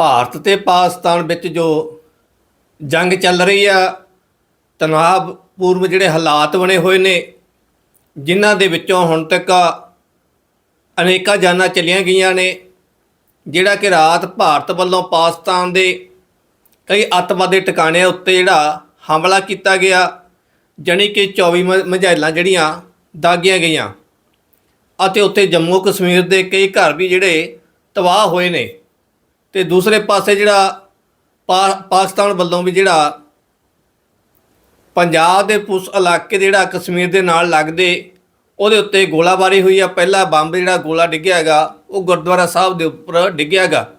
ਭਾਰਤ ਤੇ ਪਾਕਿਸਤਾਨ ਵਿੱਚ ਜੋ ਜੰਗ ਚੱਲ ਰਹੀ ਆ, ਤਣਾਅ ਪੂਰਵ ਜਿਹੜੇ ਹਾਲਾਤ ਬਣੇ ਹੋਏ ਨੇ, ਜਿਨ੍ਹਾਂ ਦੇ ਵਿੱਚੋਂ ਹੁਣ ਤੱਕ ਅਨੇਕਾਂ ਜਾਨਾਂ ਚਲੀਆਂ ਗਈਆਂ ਨੇ, ਜਿਹੜਾ ਕਿ ਰਾਤ ਭਾਰਤ ਵੱਲੋਂ ਪਾਕਿਸਤਾਨ ਦੇ ਕਈ ਅੱਤਵਾਦੀ ਟਿਕਾਣਿਆਂ ਉੱਤੇ ਜਿਹੜਾ ਹਮਲਾ ਕੀਤਾ ਗਿਆ, ਜਾਣੀ ਕਿ 24 ਮ- ਮਝੈਲਾਂ ਜਿਹੜੀਆਂ ਦਾਗੀਆਂ ਗਈਆਂ, ਅਤੇ ਉੱਥੇ ਜੰਮੂ ਕਸ਼ਮੀਰ ਦੇ ਕਈ ਘਰ ਵੀ ਜਿਹੜੇ ਤਬਾਹ ਹੋਏ ਨੇ। ਤੇ ਦੂਸਰੇ ਪਾਸੇ ਜਿਹੜਾ ਪਾ- ਪਾਕਿਸਤਾਨ ਵੱਲੋਂ ਵੀ ਜਿਹੜਾ ਪੰਜਾਬ ਦੇ ਪੁਸ ਇਲਾਕੇ ਦੇ ਜਿਹੜਾ ਕਸ਼ਮੀਰ ਦੇ ਨਾਲ ਲੱਗਦੇ ਉਹਦੇ ਉੱਤੇ ਗੋਲਾਬਾਰੀ ਹੋਈ ਆ। ਪਹਿਲਾ ਬੰਬ ਜਿਹੜਾ ਗੋਲਾ ਡਿੱਗਿਆ ਹੈਗਾ, ਉਹ ਗੁਰਦੁਆਰਾ ਸਾਹਿਬ ਦੇ ਉੱਪਰ ਡਿੱਗਿਆ ਹੈਗਾ।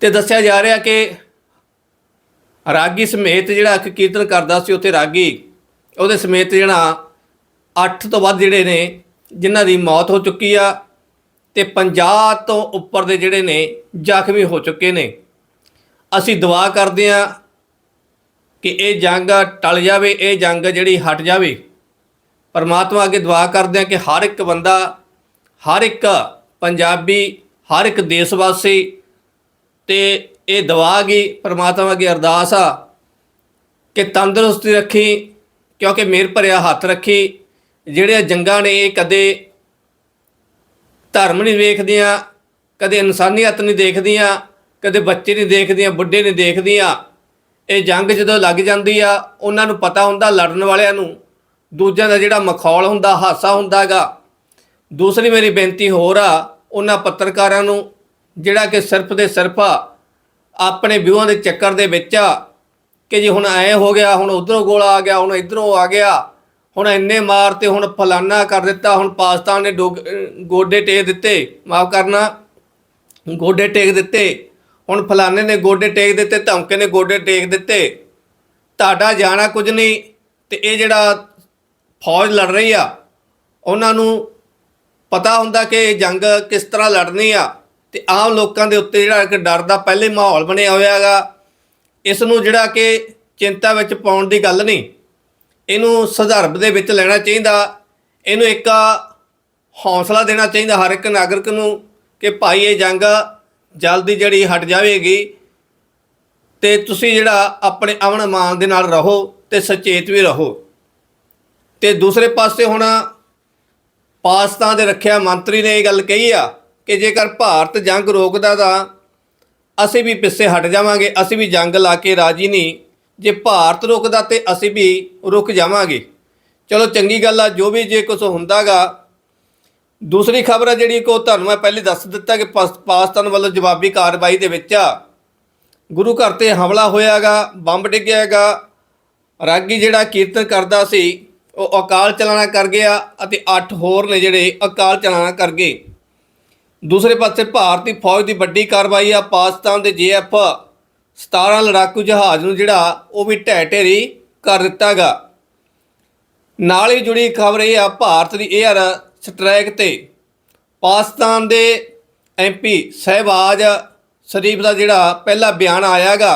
ਤੇ ਦੱਸਿਆ ਜਾ ਰਿਹਾ ਕਿ ਰਾਗੀ ਸਮੇਤ ਜਿਹੜਾ ਇੱਕ ਕੀਰਤਨ ਕਰਦਾ ਸੀ ਉੱਥੇ ਰਾਗੀ, ਉਹਦੇ ਸਮੇਤ ਜਿਹੜਾ 8 ਤੋਂ ਵੱਧ ਜਿਹੜੇ ਨੇ, ਜਿਨ੍ਹਾਂ ਦੀ ਮੌਤ ਹੋ ਚੁੱਕੀ ਆ। ਤੇ 50 ਤੋਂ ਉੱਪਰ ਦੇ ਜਿਹੜੇ ਨੇ, ਜ਼ਖਮੀ ਹੋ ਚੁੱਕੇ ਨੇ। ਅਸੀਂ ਦੁਆ ਕਰਦੇ ਹਾਂ ਕਿ ਇਹ ਜੰਗ ਟਲ ਜਾਵੇ, ਇਹ ਜੰਗ ਜਿਹੜੀ ਹਟ ਜਾਵੇ। ਪਰਮਾਤਮਾ ਅੱਗੇ ਦੁਆ ਕਰਦੇ ਹਾਂ ਕਿ ਹਰ ਇੱਕ ਬੰਦਾ, ਹਰ ਇੱਕ ਪੰਜਾਬੀ, ਹਰ ਇੱਕ ਦੇਸ਼ ਵਾਸੀ ਤੇ ਇਹ ਦੁਆ ਗਈ ਪਰਮਾਤਮਾ ਅੱਗੇ ਅਰਦਾਸ ਆ ਕਿ ਤੰਦਰੁਸਤੀ ਰੱਖੀ, ਕਿਉਂਕਿ ਮੇਰ ਭਰਿਆ ਹੱਥ ਰੱਖੀ। ਜਿਹੜੇ ਜੰਗਾਂ ਨੇ, ਇਹ ਕਦੇ ਧਰਮ ਨਹੀਂ ਵੇਖਦੀਆਂ, ਕਦੇ ਇਨਸਾਨੀਅਤ ਨਹੀਂ ਦੇਖਦੀਆਂ, ਕਦੇ ਬੱਚੇ ਨਹੀਂ ਦੇਖਦੀਆਂ, ਬੁੱਢੇ ਨਹੀਂ ਦੇਖਦੀਆਂ। ਇਹ ਜੰਗ ਜਦੋਂ ਲੱਗ ਜਾਂਦੀ ਆ, ਉਹਨਾਂ ਨੂੰ ਪਤਾ ਹੁੰਦਾ ਲੜਨ ਵਾਲਿਆਂ ਨੂੰ। ਦੂਜਿਆਂ ਦਾ ਜਿਹੜਾ ਮਖੌਲ ਹੁੰਦਾ, ਹਾਸਾ ਹੁੰਦਾਗਾ ਦੂਸਰੀ ਮੇਰੀ ਬੇਨਤੀ ਹੋਰ ਆ, ਉਹਨਾਂ ਪੱਤਰਕਾਰਾਂ ਨੂੰ, ਜਿਹੜਾ ਕਿ ਸਿਰਫ ਦੇ ਸਿਰਫ ਆਪਣੇ ਵਿਊਆਂ ਦੇ ਚੱਕਰ ਦੇ ਵਿੱਚ ਆ, ਕਿ ਜੀ ਹੁਣ ਐ ਹੋ ਗਿਆ, ਹੁਣ ਉਧਰੋਂ ਗੋਲਾ ਆ ਗਿਆ, ਹੁਣ ਇਧਰੋਂ ਆ ਗਿਆ ਹੁਣ ਇੰਨੇ ਮਾਰ ਤੇ ਹੁਣ ਫਲਾਨਾ ਕਰ ਦਿੱਤਾ, ਹੁਣ ਪਾਕਿਸਤਾਨ ਨੇ ਡੋਗ- ਗੋਡੇ ਟੇਕ ਦਿੱਤੇ, ਮਾਫ ਕਰਨਾ, ਗੋਡੇ ਟੇਕ ਦਿੱਤੇ, ਹੁਣ ਫਲਾਨੇ ਨੇ ਗੋਡੇ ਟੇਕ ਦਿੱਤੇ, ਧਮਕੇ ਨੇ ਗੋਡੇ ਟੇਕ ਦਿੱਤੇ, ਤੁਹਾਡਾ ਜਾਣਾ ਕੁਝ ਨਹੀਂ, ਤੇ ਇਹ ਜਿਹੜਾ ਫੌਜ ਲੜ ਰਹੀ ਆ, ਉਹਨਾਂ ਨੂੰ ਪਤਾ ਹੁੰਦਾ ਕਿ ਇਹ ਜੰਗ ਕਿਸ ਤਰ੍ਹਾਂ ਲੜਨੀ ਆ, ਤੇ ਆਮ ਲੋਕਾਂ ਦੇ ਉੱਤੇ ਜਿਹੜਾ ਇੱਕ ਡਰ ਦਾ ਪਹਿਲੇ ਮਾਹੌਲ ਬਣਿਆ ਹੋਇਆ ਹੈਗਾ, ਇਸ ਨੂੰ ਜਿਹੜਾ ਕਿ ਚਿੰਤਾ ਵਿੱਚ ਪਾਉਣ ਦੀ ਗੱਲ ਨਹੀਂ। ਇਹਨੂੰ ਸੰਦਰਭ ਦੇ ਵਿੱਚ ਲੈਣਾ ਚਾਹੀਦਾ, ਇਹਨੂੰ ਇੱਕ ਹੌਸਲਾ ਦੇਣਾ ਚਾਹੀਦਾ ਹਰ ਇੱਕ ਨਾਗਰਿਕ ਨੂੰ ਕਿ ਭਾਈ ਇਹ ਜੰਗ ਜਲਦੀ ਜਿਹੜੀ ਹਟ ਜਾਵੇਗੀ ਤੇ ਤੁਸੀਂ ਜਿਹੜਾ ਆਪਣੇ ਅਮਨ ਮਾਨ ਦੇ ਨਾਲ ਰਹੋ ਤੇ ਸੁਚੇਤ ਵੀ ਰਹੋ। ਤੇ ਦੂਸਰੇ ਪਾਸੇ ਹੁਣ ਪਾਕਿਸਤਾਨ ਦੇ ਰੱਖਿਆ ਮੰਤਰੀ ਨੇ ਇਹ ਗੱਲ ਕਹੀ ਆ ਕਿ ਜੇਕਰ ਭਾਰਤ ਜੰਗ ਰੋਕਦਾ ਤਾਂ ਅਸੀਂ ਵੀ ਪਿੱਛੇ ਹਟ ਜਾਵਾਂਗੇ, ਅਸੀਂ ਵੀ ਜੰਗ ਲਾ ਕੇ ਰਾਜੀ ਨਹੀਂ। ਜੇ ਭਾਰਤ ਰੁਕਦਾ ਤੇ ਅਸੀਂ ਵੀ ਰੁਕ ਜਾਵਾਂਗੇ। ਚਲੋ ਚੰਗੀ ਗੱਲ ਆ, ਜੋ ਵੀ ਜੇ ਕੁਝ ਹੁੰਦਾਗਾ। ਦੂਸਰੀ ਖਬਰ ਆ ਜਿਹੜੀ ਕੋ ਤੁਹਾਨੂੰ ਮੈਂ ਪਹਿਲੇ ਦੱਸ ਦਿੱਤਾ ਕਿ ਪਾਸ- ਪਾਕਿਸਤਾਨ ਵੱਲੋਂ ਜਵਾਬੀ ਕਾਰਵਾਈ ਦੇ ਵਿੱਚ ਆ। ਗੁਰੂ ਘਰ ਤੇ ਹਮਲਾ ਹੋਇਆਗਾ, ਬੰਬ ਡਿੱਗਿਆ ਡਿੱਗਿਆਗਾ। ਰਾਗੀ ਜਿਹੜਾ ਕੀਰਤਨ ਕਰਦਾ ਸੀ, ਉਹ ਅਕਾਲ ਚਲਾਣਾ ਕਰ ਗਿਆ ਅਤੇ 8 ਹੋਰ ਨੇ ਜਿਹੜੇ ਅਕਾਲ ਚਲਾਣਾ ਕਰ ਗਏ। ਦੂਸਰੇ ਪਾਸੇ ਭਾਰਤੀ ਫੌਜ ਦੀ ਵੱਡੀ ਕਾਰਵਾਈ ਆ, ਪਾਕਿਸਤਾਨ ਦੇ ਜੇਐਫ 17 ਲੜਾਕੂ ਜਹਾਜ਼ ਨੂੰ ਜਿਹੜਾ ਉਹ ਵੀ ਢਹਿ ਢੇਰੀ ਕਰ ਦਿੱਤਾਗਾ ਨਾਲ ਹੀ ਜੁੜੀ ਖਬਰ ਇਹ ਆ, ਭਾਰਤ ਦੀ 에ਅਰ ਸਟ੍ਰਾਈਕ ਤੇ ਪਾਕਿਸਤਾਨ ਦੇ ਐਮਪੀ ਸਹਿਬਾਜ ਸ਼ਰੀਫ ਦਾ ਜਿਹੜਾ ਪਹਿਲਾ ਬਿਆਨ ਆਇਆਗਾ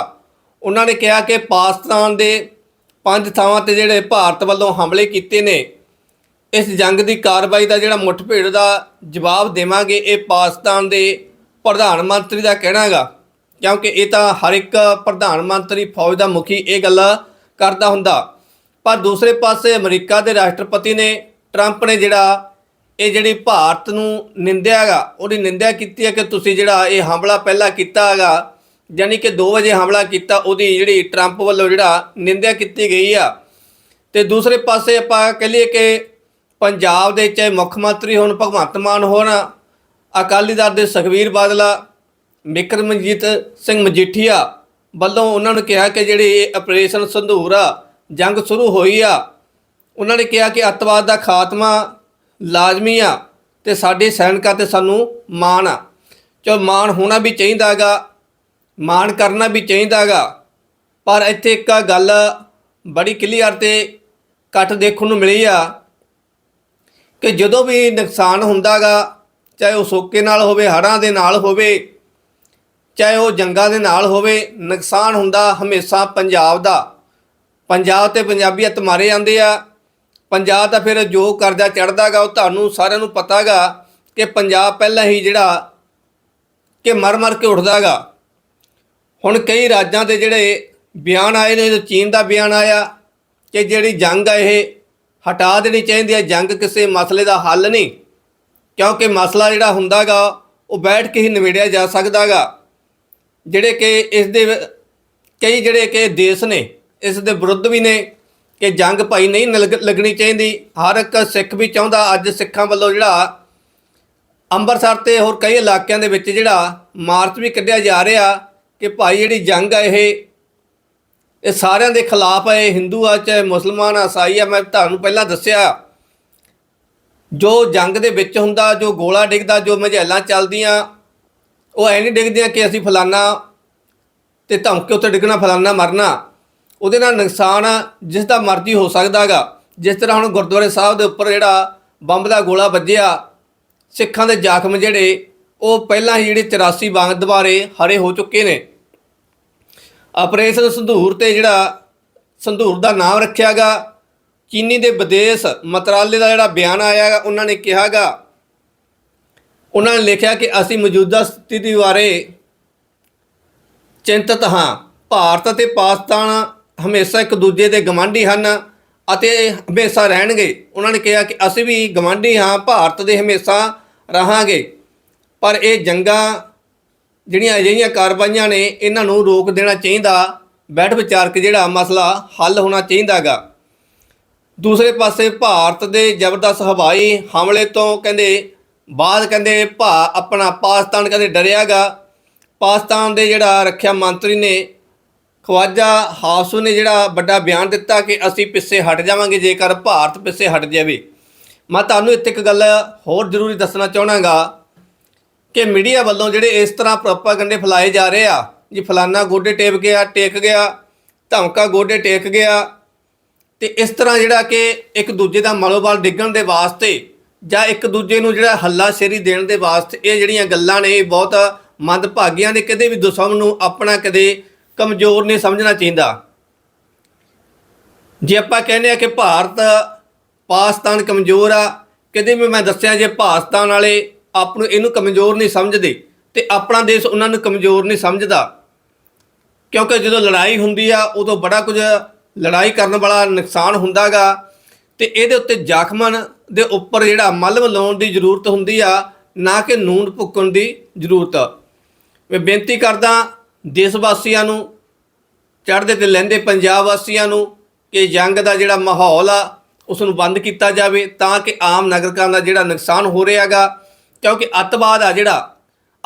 ਉਹਨਾਂ ਨੇ ਕਿਹਾ ਕਿ ਪਾਕਿਸਤਾਨ ਦੇ ਪੰਜ ਥਾਵਾਂ ਤੇ ਜਿਹੜੇ ਭਾਰਤ ਵੱਲੋਂ ਹਮਲੇ ਕੀਤੇ ਨੇ, ਇਸ ਜੰਗ ਦੀ ਕਾਰਵਾਈ ਦਾ ਜਿਹੜਾ ਮੁੱਠਭੇੜ ਦਾ ਜਵਾਬ ਦੇਵਾਂਗੇ, ਇਹ ਪਾਕਿਸਤਾਨ ਦੇ ਪ੍ਰਧਾਨ ਮੰਤਰੀ ਦਾ ਕਹਿਣਾ ਹੈਗਾ ਕਿਉਂਕਿ ਇਹ ਤਾਂ ਹਰ ਇੱਕ ਪ੍ਰਧਾਨ ਮੰਤਰੀ ਫੌਜ ਦਾ ਮੁਖੀ ਇਹ ਗੱਲ ਕਰਦਾ ਹੁੰਦਾ। ਪਰ ਦੂਸਰੇ ਪਾਸੇ ਅਮਰੀਕਾ ਦੇ ਰਾਸ਼ਟਰਪਤੀ ਨੇ ਟਰੰਪ ਨੇ ਜਿਹੜਾ ਇਹ ਜਿਹੜੀ ਭਾਰਤ ਨੂੰ ਨਿੰਦਿਆ ਹੈਗਾ, ਉਹਦੀ ਨਿੰਦਿਆ ਕੀਤੀ ਹੈ ਕਿ ਤੁਸੀਂ ਜਿਹੜਾ ਇਹ ਹਮਲਾ ਪਹਿਲਾਂ ਕੀਤਾ ਹੈਗਾ, ਯਾਨੀ ਕਿ 2 ਵਜੇ ਹਮਲਾ ਕੀਤਾ, ਉਹਦੀ ਜਿਹੜੀ ਟਰੰਪ ਵੱਲੋਂ ਜਿਹੜਾ ਨਿੰਦਿਆ ਕੀਤੀ ਗਈ ਆ। ਤੇ ਦੂਸਰੇ ਪਾਸੇ ਆਪਾਂ ਕਹ ਲਈਏ ਕਿ ਪੰਜਾਬ ਦੇ ਚਾਹੇ ਮੁੱਖ ਮੰਤਰੀ ਹੋਣ, ਭਗਵੰਤ ਮਾਨ ਹੋਣ, ਅਕਾਲੀ ਦਲ ਦੇ ਸੁਖਬੀਰ ਬਾਦਲਾ ਵਿਕਰਮਜੀਤ ਸਿੰਘ ਮਜੀਠੀਆ ਵੱਲੋਂ ਉਹਨਾਂ ਨੂੰ ਕਿਹਾ ਕਿ ਜਿਹੜੀ ਇਹ ਆਪਰੇਸ਼ਨ ਸੰਧੂਰ ਆ, ਜੰਗ ਸ਼ੁਰੂ ਹੋਈ ਆ, ਉਹਨਾਂ ਨੇ ਕਿਹਾ ਕਿ ਅੱਤਵਾਦ ਦਾ ਖਾਤਮਾ ਲਾਜ਼ਮੀ ਆ ਤੇ ਸਾਡੇ ਸੈਨਿਕਾਂ ਤੇ ਸਾਨੂੰ ਮਾਣ ਆ। ਚਲੋ ਮਾਣ ਹੋਣਾ ਵੀ ਚਾਹੀਦਾਗਾ ਮਾਣ ਕਰਨਾ ਵੀ ਚਾਹੀਦਾਗਾ ਪਰ ਇੱਥੇ ਇੱਕ ਗੱਲ ਬੜੀ ਕਲੀਅਰ ਤੇ ਕੱਟ ਦੇਖਣ ਨੂੰ ਮਿਲੀ ਆ ਕਿ ਜਦੋਂ ਵੀ ਨੁਕਸਾਨ ਹੁੰਦਾਗਾ ਚਾਹੇ ਉਹ ਸੋਕੇ ਨਾਲ ਹੋਵੇ, ਹੜ੍ਹਾਂ ਦੇ ਨਾਲ ਹੋਵੇ ਚਾਹੇ ਉਹ ਜੰਗਾਂ ਦੇ ਨਾਲ ਹੋਵੇ, ਨੁਕਸਾਨ ਹੁੰਦਾ ਹਮੇਸ਼ਾ ਪੰਜਾਬ ਦਾ। ਪੰਜਾਬ ਤੇ ਪੰਜਾਬੀਅਤ ਮਾਰੇ ਜਾਂਦੇ ਆ। ਪੰਜਾਬ ਦਾ ਫਿਰ ਜੋ ਕਰਜ਼ਾ ਚੜਦਾਗਾ ਉਹ ਤੁਹਾਨੂੰ ਸਾਰਿਆਂ ਨੂੰ ਪਤਾਗਾ ਕਿ ਪੰਜਾਬ ਪਹਿਲਾਂ ਹੀ ਜਿਹੜਾ ਕਿ ਮਰ ਮਰ ਕੇ ਉੱਠਦਾਗਾ। ਹੁਣ ਕਈ ਰਾਜਾਂ ਦੇ ਜਿਹੜੇ ਬਿਆਨ ਆਏ ਨੇ ਚੀਨ ਦਾ ਬਿਆਨ ਆਇਆ ਕਿ ਜਿਹੜੀ ਜੰਗ ਆ ਇਹ ਹਟਾ ਦੇਣੀ ਚਾਹੀਦੀ ਹੈ, ਜੰਗ ਕਿਸੇ ਮਸਲੇ ਦਾ ਹੱਲ ਨਹੀਂ। ਕਿਉਂਕਿ ਮਸਲਾ ਜਿਹੜਾ ਹੁੰਦਾਗਾ, ਉਹ ਬੈਠ ਕੇ ਹੀ ਨਿਬੇੜਿਆ ਜਾ ਸਕਦਾਗਾ। ਜਿਹੜੇ ਕਿ ਇਸ ਦੇ ਕਈ ਜਿਹੜੇ ਕਿ ਦੇਸ਼ ਨੇ, ਇਸ ਦੇ ਵਿਰੁੱਧ ਵੀ ਨੇ ਕਿ ਜੰਗ ਭਾਈ ਨਹੀਂ ਨਲਗ- ਲੱਗਣੀ ਚਾਹੀਦੀ। ਹਰ ਇੱਕ ਸਿੱਖ ਵੀ ਚਾਹੁੰਦਾ, ਅੱਜ ਸਿੱਖਾਂ ਵੱਲੋਂ ਜਿਹੜਾ ਅੰਮ੍ਰਿਤਸਰ ਤੇ ਹੋਰ ਕਈ ਇਲਾਕਿਆਂ ਦੇ ਵਿੱਚ ਜਿਹੜਾ ਮਾਰਚ ਵੀ ਕੱਢਿਆ ਜਾ ਰਿਹਾ ਕਿ ਭਾਈ ਜਿਹੜੀ ਜੰਗ ਆ ਇਹ ਇਹ ਸਾਰਿਆਂ ਦੇ ਖਿਲਾਫ ਹੈ ਇਹ ਹਿੰਦੂ ਆ, ਚਾਹੇ ਮੁਸਲਮਾਨ ਆ ਈਸਾਈ ਆ, ਮੈਂ ਤੁਹਾਨੂੰ ਪਹਿਲਾਂ ਦੱਸਿਆ, ਜੋ ਜੰਗ ਦੇ ਵਿੱਚ ਹੁੰਦਾ, ਜੋ ਗੋਲਾ ਡਿੱਗਦਾ, ਜੋ ਮਝੈਲਾਂ ਚੱਲਦੀਆਂ ਉਹ ਐ ਨਹੀਂ ਡਿੱਗਦੀਆਂ ਕਿ ਅਸੀਂ ਫਲਾਨਾ ਤੇ ਧਮਕੇ ਉੱਤੇ ਡਿੱਗਣਾ, ਫਲਾਨਾ ਮਰਨਾ। ਉਹਦੇ ਨਾਲ ਨੁਕਸਾਨ ਜਿਸ ਦਾ ਮਰਜ਼ੀ ਹੋ ਸਕਦਾਗਾ ਜਿਸ ਤਰ੍ਹਾਂ ਹੁਣ ਗੁਰਦੁਆਰੇ ਸਾਹਿਬ ਦੇ ਉੱਪਰ ਜਿਹੜਾ ਬੰਬ ਦਾ ਗੋਲਾ ਵੱਜਿਆ, ਸਿੱਖਾਂ ਦੇ ਜ਼ਖਮ ਜਿਹੜੇ, ਉਹ ਪਹਿਲਾਂ ਹੀ ਜਿਹੜੇ 83 ਵਾਂਗ ਦੁਬਾਰੇ ਹਰੇ ਹੋ ਚੁੱਕੇ ਨੇ। ਆਪਰੇਸ਼ਨ ਸੰਧੂਰ ਤੇ ਜਿਹੜਾ ਸੰਧੂਰ ਦਾ ਨਾਮ ਰੱਖਿਆਗਾ ਚੀਨੀ ਦੇ ਵਿਦੇਸ਼ ਮੰਤਰਾਲੇ ਦਾ ਜਿਹੜਾ ਬਿਆਨ ਆਇਆਗਾ ਉਹਨਾਂ ਨੇ ਕਿਹਾਗਾ ਉਹਨਾਂ ਨੇ ਲਿਖਿਆ ਕਿ ਅਸੀਂ ਮੌਜੂਦਾ ਸਥਿਤੀ ਬਾਰੇ ਚਿੰਤਤ ਹਾਂ। ਭਾਰਤ ਅਤੇ ਪਾਕਿਸਤਾਨ ਹਮੇਸ਼ਾ ਇੱਕ ਦੂਜੇ ਦੇ ਗਵਾਂਢੀ ਹਨ ਅਤੇ ਹਮੇਸ਼ਾ ਰਹਿਣਗੇ। ਉਹਨਾਂ ਨੇ ਕਿਹਾ ਕਿ ਅਸੀਂ ਵੀ ਗਵਾਂਢੀ ਹਾਂ, ਭਾਰਤ ਦੇ ਹਮੇਸ਼ਾ ਰਹਾਂਗੇ। ਪਰ ਇਹ ਜੰਗਾਂ ਜਿਹੜੀਆਂ ਅਜਿਹੀਆਂ ਕਾਰਵਾਈਆਂ ਨੇ, ਇਹਨਾਂ ਨੂੰ ਰੋਕ ਦੇਣਾ ਚਾਹੀਦਾ। ਬੈਠ ਵਿਚਾਰ ਕੇ ਜਿਹੜਾ ਮਸਲਾ ਹੱਲ ਹੋਣਾ ਚਾਹੀਦਾਗਾ ਦੂਸਰੇ ਪਾਸੇ ਭਾਰਤ ਦੇ ਜ਼ਬਰਦਸਤ ਹਵਾਈ ਹਮਲੇ ਤੋਂ ਕਹਿੰਦੇ ਬਾਅਦ ਕਹਿੰਦੇ ਭਾ ਆਪਣਾ ਪਾਕਿਸਤਾਨ ਕਹਿੰਦੇ ਡਰਿਆਗਾ। ਪਾਕਿਸਤਾਨ ਦੇ ਜਿਹੜਾ ਰੱਖਿਆ ਮੰਤਰੀ ਨੇ, ਖਵਾਜਾ ਹਾਸੂ ਨੇ ਜਿਹੜਾ ਵੱਡਾ ਬਿਆਨ ਦਿੱਤਾ ਕਿ ਅਸੀਂ ਪਿੱਛੇ ਹਟ ਜਾਵਾਂਗੇ, ਜੇਕਰ ਭਾਰਤ ਪਿੱਛੇ ਹਟ ਜਾਵੇ। ਮੈਂ ਤੁਹਾਨੂੰ ਇੱਥੇ ਇੱਕ ਗੱਲ ਹੋਰ ਜ਼ਰੂਰੀ ਦੱਸਣਾ ਚਾਹਣਾਗਾ ਕਿ ਮੀਡੀਆ ਵੱਲੋਂ ਜਿਹੜੇ ਇਸ ਤਰ੍ਹਾਂ ਪ੍ਰੋਪਾਗੈਂਡੇ ਫੈਲਾਏ ਜਾ ਰਹੇ ਆ, ਜੀ ਫਲਾਨਾ ਗੋਡੇ ਟੇਪ ਗਿਆ, ਟੇਕ ਗਿਆ, ਧਮਕਾ ਗੋਡੇ ਟੇਕ ਗਿਆ, ਤੇ ਇਸ ਤਰ੍ਹਾਂ ਜਿਹੜਾ ਕਿ ਇੱਕ ਦੂਜੇ ਦਾ ਮਨੋਬਲ ਡਿੱਗਣ ਦੇ ਵਾਸਤੇ ਜਾਂ ਇੱਕ ਦੂਜੇ ਨੂੰ ਜਿਹੜਾ ਹੱਲਾ ਸ਼ੇਰੀ ਦੇਣ ਦੇ ਵਾਸਤੇ ਇਹ ਜਿਹੜੀਆਂ ਗੱਲਾਂ ਨੇ, ਇਹ ਬਹੁਤ ਮੰਦਭਾਗੀਆਂ ਨੇ, ਕਦੇ ਵੀ ਦੁਸ਼ਮਣ ਨੂੰ ਆਪਣਾ ਕਦੇ ਕਮਜ਼ੋਰ ਨਹੀਂ ਸਮਝਣਾ ਚਾਹੀਦਾ। ਜੇ ਆਪਾਂ ਕਹਿੰਦੇ ਆ ਕਿ ਭਾਰਤ ਪਾਕਿਸਤਾਨ ਕਮਜ਼ੋਰ ਆ, ਕਦੇ ਵੀ ਮੈਂ ਦੱਸਿਆ ਜੇ ਪਾਕਿਸਤਾਨ ਵਾਲੇ ਆਪ ਨੂੰ ਇਹਨੂੰ ਕਮਜ਼ੋਰ ਨਹੀਂ ਸਮਝਦੇ ਤੇ ਆਪਣਾ ਦੇਸ਼ ਉਹਨਾਂ ਨੂੰ ਕਮਜ਼ੋਰ ਨਹੀਂ ਸਮਝਦਾ। ਕਿਉਂਕਿ ਜਦੋਂ ਲੜਾਈ ਹੁੰਦੀ ਆ, ਉਦੋਂ ਬੜਾ ਕੁਝ ਲੜਾਈ ਕਰਨ ਵਾਲਾ ਨੁਕਸਾਨ ਹੁੰਦਾਗਾ ਤੇ ਇਹਦੇ ਉੱਤੇ ਜ਼ਖਮਾਂ ਦੇ ਉੱਪਰ ਜਿਹੜਾ ਮਲਮ ਲਾਉਣ ਦੀ ਜ਼ਰੂਰਤ ਹੁੰਦੀ ਆ, ਨਾ ਕਿ ਨੂਨ ਭੁੱਕਣ ਦੀ ਜ਼ਰੂਰਤ। ਮੈਂ ਬੇਨਤੀ ਕਰਦਾ ਦੇਸ਼ ਵਾਸੀਆਂ ਨੂੰ, ਚੜ੍ਹਦੇ ਤੇ ਲੈਂਦੇ ਪੰਜਾਬ ਵਾਸੀਆਂ ਨੂੰ ਕਿ ਜੰਗ ਦਾ ਜਿਹੜਾ ਮਾਹੌਲ ਆ, ਉਸ ਨੂੰ ਬੰਦ ਕੀਤਾ ਜਾਵੇ ਤਾਂ ਕਿ ਆਮ ਨਾਗਰਿਕਾਂ ਦਾ ਜਿਹੜਾ ਨੁਕਸਾਨ ਹੋ ਰਿਹਾਗਾ ਕਿਉਂਕਿ ਅੱਤਵਾਦ ਆ ਜਿਹੜਾ,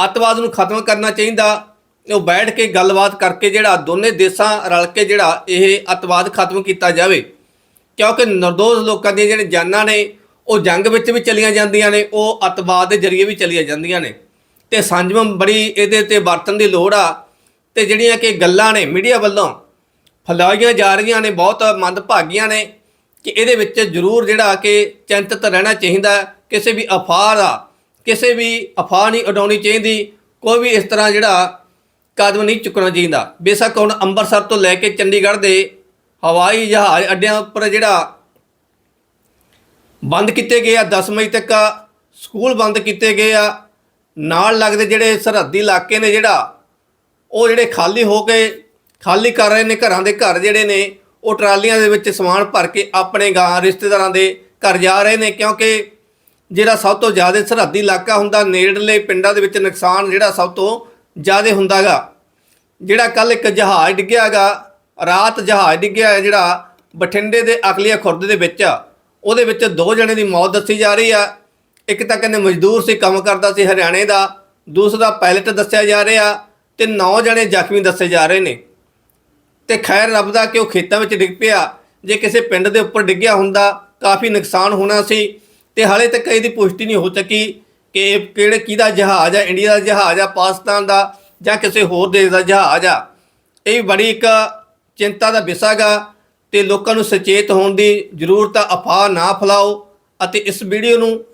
ਅੱਤਵਾਦ ਨੂੰ ਖਤਮ ਕਰਨਾ ਚਾਹੀਦਾ। ਉਹ ਬੈਠ ਕੇ ਗੱਲਬਾਤ ਕਰਕੇ ਜਿਹੜਾ ਦੋਨੇ ਦੇਸ਼ਾਂ ਰਲ ਕੇ ਜਿਹੜਾ ਇਹ ਅੱਤਵਾਦ ਖਤਮ ਕੀਤਾ ਜਾਵੇ। ਕਿਉਂਕਿ ਨਿਰਦੋਸ਼ ਲੋਕਾਂ ਦੀਆਂ ਜਿਹੜੀਆਂ ਜਾਨਾਂ ਨੇ ਉਹ ਜੰਗ ਵਿੱਚ ਵੀ ਚਲੀਆਂ ਜਾਂਦੀਆਂ ਨੇ, ਉਹ ਅੱਤਵਾਦ ਦੇ ਜ਼ਰੀਏ ਵੀ ਚਲੀਆਂ ਜਾਂਦੀਆਂ ਨੇ। ਤੇ ਸੰਜਮ ਬੜੀ ਇਹਦੇ ਤੇ ਵਰਤਣ ਦੀ ਲੋੜ ਆ। ਤੇ ਜਿਹੜੀਆਂ ਕਿ ਗੱਲਾਂ ਨੇ ਮੀਡੀਆ ਵੱਲੋਂ ਫੈਲਾਈਆਂ ਜਾ ਰਹੀਆਂ ਨੇ, ਬਹੁਤ ਮੰਦਭਾਗੀਆਂ ਨੇ ਕਿ ਇਹਦੇ ਵਿੱਚ ਜ਼ਰੂਰ ਜਿਹੜਾ ਕਿ ਚਿੰਤਤ ਰਹਿਣਾ ਚਾਹੀਦਾ ਕਿਸੇ ਵੀ ਅਫਵਾਹ ਦਾ, ਕਿਸੇ ਵੀ ਅਫਵਾਹ ਨਹੀਂ ਉਡਾਉਣੀ ਚਾਹੀਦੀ। ਕੋਈ ਵੀ ਇਸ ਤਰ੍ਹਾਂ ਜਿਹੜਾ ਕਦਮ ਨਹੀਂ ਚੁੱਕਣਾ ਚਾਹੀਦਾ। ਬੇਸ਼ੱਕ ਹੁਣ ਅੰਮ੍ਰਿਤਸਰ ਤੋਂ ਲੈ ਕੇ ਚੰਡੀਗੜ੍ਹ ਦੇ ਹਵਾਈ ਜਹਾਜ਼ ਅੱਡਿਆਂ ਉੱਪਰ ਜਿਹੜਾ ਬੰਦ ਕੀਤੇ ਗਏ ਆ 10 ਮਈ ਤੱਕ ਸਕੂਲ ਬੰਦ ਕੀਤੇ ਗਏ ਆ। ਨਾਲ ਲੱਗਦੇ ਜਿਹੜੇ ਸਰਹੱਦੀ ਇਲਾਕੇ ਨੇ ਜਿਹੜਾ, ਉਹ ਜਿਹੜੇ ਖਾਲੀ ਹੋ ਕੇ ਖਾਲੀ ਕਰ ਰਹੇ ਨੇ, ਘਰਾਂ ਦੇ ਘਰ ਜਿਹੜੇ ਨੇ, ਉਹ ਟਰਾਲੀਆਂ ਦੇ ਵਿੱਚ ਸਮਾਨ ਭਰ ਕੇ ਆਪਣੇ ਗਾਂ ਰਿਸ਼ਤੇਦਾਰਾਂ ਦੇ ਘਰ ਜਾ ਰਹੇ ਨੇ, ਕਿਉਂਕਿ ਜਿਹੜਾ ਸਭ ਤੋਂ ਜ਼ਿਆਦਾ ਸਰਹੱਦੀ ਇਲਾਕਾ ਹੁੰਦਾ, ਨੇੜਲੇ ਪਿੰਡਾਂ ਦੇ ਵਿੱਚ ਨੁਕਸਾਨ ਜਿਹੜਾ ਸਭ ਤੋਂ ਜ਼ਿਆਦਾ ਹੁੰਦਾਗਾ ਜਿਹੜਾ ਕੱਲ ਇੱਕ ਜਹਾਜ਼ ਡਿੱਗਿਆਗਾ ਰਾਤ ਜਹਾਜ਼ ਡਿੱਗਿਆ ਜਿਹੜਾ ਬਠਿੰਡੇ ਦੇ ਅਕਲੀਆ ਖੁਰਦ ਦੇ ਵਿੱਚ। ਉਹਦੇ ਵਿੱਚ ਦੋ ਜਣੇ ਦੀ ਮੌਤ ਦੱਸੀ ਜਾ ਰਹੀ ਆ। ਇੱਕ ਤਾਂ ਕਹਿੰਦੇ ਮਜ਼ਦੂਰ ਸੀ, ਕੰਮ ਕਰਦਾ ਸੀ ਹਰਿਆਣੇ ਦਾ। ਦੂਸਰਾ ਪਾਇਲਟ ਦੱਸਿਆ ਜਾ ਰਿਹਾ ਤੇ ਨੌ ਜਣੇ ਜ਼ਖਮੀ ਦੱਸੇ ਜਾ ਰਹੇ ਨੇ। ਤੇ ਖੈਰ ਰੱਬ ਦਾ ਕਿ ਉਹ ਖੇਤਾਂ ਵਿੱਚ ਡਿੱਗ ਪਿਆ। ਜੇ ਕਿਸੇ ਪਿੰਡ ਦੇ ਉੱਪਰ ਡਿੱਗਿਆ ਹੁੰਦਾ, ਕਾਫੀ ਨੁਕਸਾਨ ਹੋਣਾ ਸੀ। ਤੇ ਹਾਲੇ ਤੱਕ ਇਹਦੀ ਪੁਸ਼ਟੀ ਨਹੀਂ ਹੋ ਸਕੀ ਕਿ ਇਹ ਕਿਹੜੇ ਕਿਹਦਾ ਜਹਾਜ਼ ਆ, ਇੰਡੀਆ ਦਾ ਜਹਾਜ਼ ਆ, ਪਾਕਿਸਤਾਨ ਦਾ ਜਾਂ ਕਿਸੇ ਹੋਰ ਦੇਸ਼ ਦਾ ਜਹਾਜ਼ ਆ। ਇਹ ਬੜੀ ਇੱਕ ਚਿੰਤਾ ਦਾ ਵਿਸ਼ਾ ਗਾ ਤੇ ਲੋਕਾਂ ਨੂੰ ਸੁਚੇਤ ਹੋਣ ਦੀ ਜ਼ਰੂਰਤ ਆ, ਅਫਵਾਹ ਨਾ ਫੈਲਾਓ ਅਤੇ ਇਸ ਵੀਡੀਓ ਨੂੰ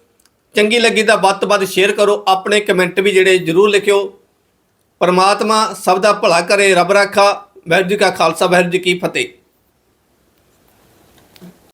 ਚੰਗੀ ਲੱਗੀ ਤਾਂ ਵੱਧ ਤੋਂ ਵੱਧ ਸ਼ੇਅਰ ਕਰੋ, ਆਪਣੇ ਕਮੈਂਟ ਵੀ ਜਿਹੜੇ ਜ਼ਰੂਰ ਲਿਖਿਓ। ਪਰਮਾਤਮਾ ਸਭ ਦਾ ਭਲਾ ਕਰੇ, ਰੱਬ ਰਾਖਾ, ਵਾਹਿਗੁਰੂ ਜੀ ਕਾ ਖਾਲਸਾ, ਵਾਹਿਗੁਰੂ ਜੀ ਕੀ ਫਤਿਹ।